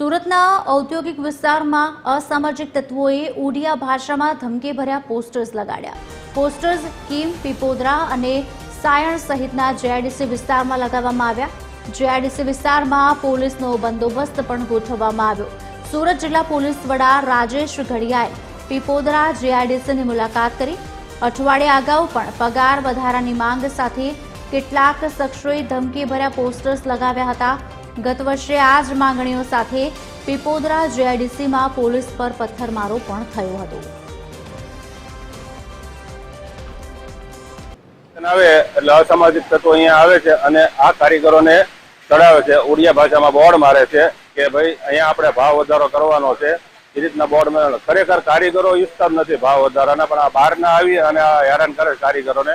સુરતના ઔદ્યોગિક વિસ્તારમાં અસામાજિક તત્વોએ ઉડિયા ભાષામાં ધમકીભર્યા પોસ્ટર્સ લગાડ્યા. પોસ્ટર્સ કીમ, પીપોદરા અને સાયણ સહિતના જેઆઈડીસી વિસ્તારમાં લગાવવામાં આવ્યા. જેઆઈડીસી વિસ્તારમાં પોલીસનો બંદોબસ્ત પણ ગોઠવવામાં આવ્યો. સુરત જિલ્લા પોલીસ વડા રાજેશ ઘડિયાએ પીપોદરા જેઆઈડીસીની મુલાકાત કરી. અઠવાડિયા અગાઉ પણ પગાર વધારાની માંગ સાથે કેટલાક શખ્સોએ ધમકીભર્યા પોસ્ટર્સ લગાવ્યા હતા. ગત વર્ષે આ જ માંગણીઓ સાથે પીપોદરા જેઆઈડીસીમાં પોલીસ પર પથ્થરમારો પણ થયો હતો. આવે એટલે અસામાજિક તત્વો અહીંયા આવે છે અને આ કારીગરોને ચડાવે છે. ઉડિયા ભાષામાં બોર્ડ મારે છે કે ભાઈ, અહીંયા આપણે ભાવ વધારો કરવાનો છે. એ રીતના બોર્ડ મારે ખરેખર કારીગરો ઈચ્છતા નથી ભાવ વધારાના, પણ આ બહારના આવી અને આ હેરાન કરે કારીગરોને.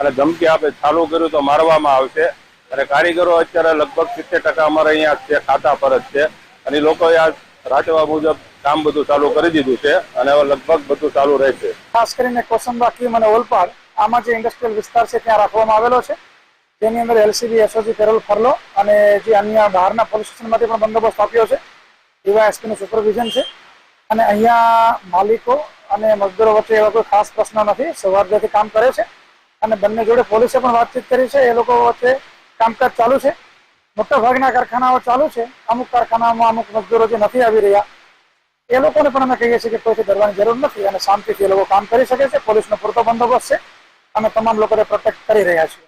અને ધમકી આપે ચાલુ કર્યું તો મારવામાં આવશે. અને કારીગરો અત્યારે લગભગ સિત્તેર ટકા અમારે અહીંયા છે, ખાતા પર જ છે. અને લોકોએ આ રાચવા મુજબ કામ બધું ચાલુ કરી દીધું છે અને હવે લગભગ બધું ચાલુ રહેશે. ખાસ કરીને કોસંબા કીમ અને ઓલપાડ, આમાં જે ઇન્ડસ્ટ્રીયલ વિસ્તાર છે ત્યાં રાખવામાં આવેલો છે. તેની અંદર એલસીબી એસઓજી પેરોલ ફરલો અને જે અન્ય બહારના પોલીસ સ્ટેશનમાંથી પણ બંદોબસ્ત આપ્યો છે. એવા એસપીનું સુપરવિઝન છે. અને અહીંયા માલિકો અને મજદૂરો વચ્ચે એવા કોઈ ખાસ પ્રશ્ન નથી. સૌહાર્દથી કામ કરે છે. અને બંને જોડે પોલીસે પણ વાતચીત કરી છે. એ લોકો વચ્ચે કામકાજ ચાલુ છે. મોટા ભાગના કારખાનાઓ ચાલુ છે. અમુક કારખાનામાં અમુક મજદૂરો જે નથી આવી રહ્યા, એ લોકોને પણ અમે કહીએ છીએ કે કોઈથી ડરવાની જરૂર નથી અને શાંતિથી એ લોકો કામ કરી શકે છે. પોલીસનો પૂરતો બંદોબસ્ત છે અને તમામ લોકોને પ્રોટેક્ટ કરી રહ્યા છીએ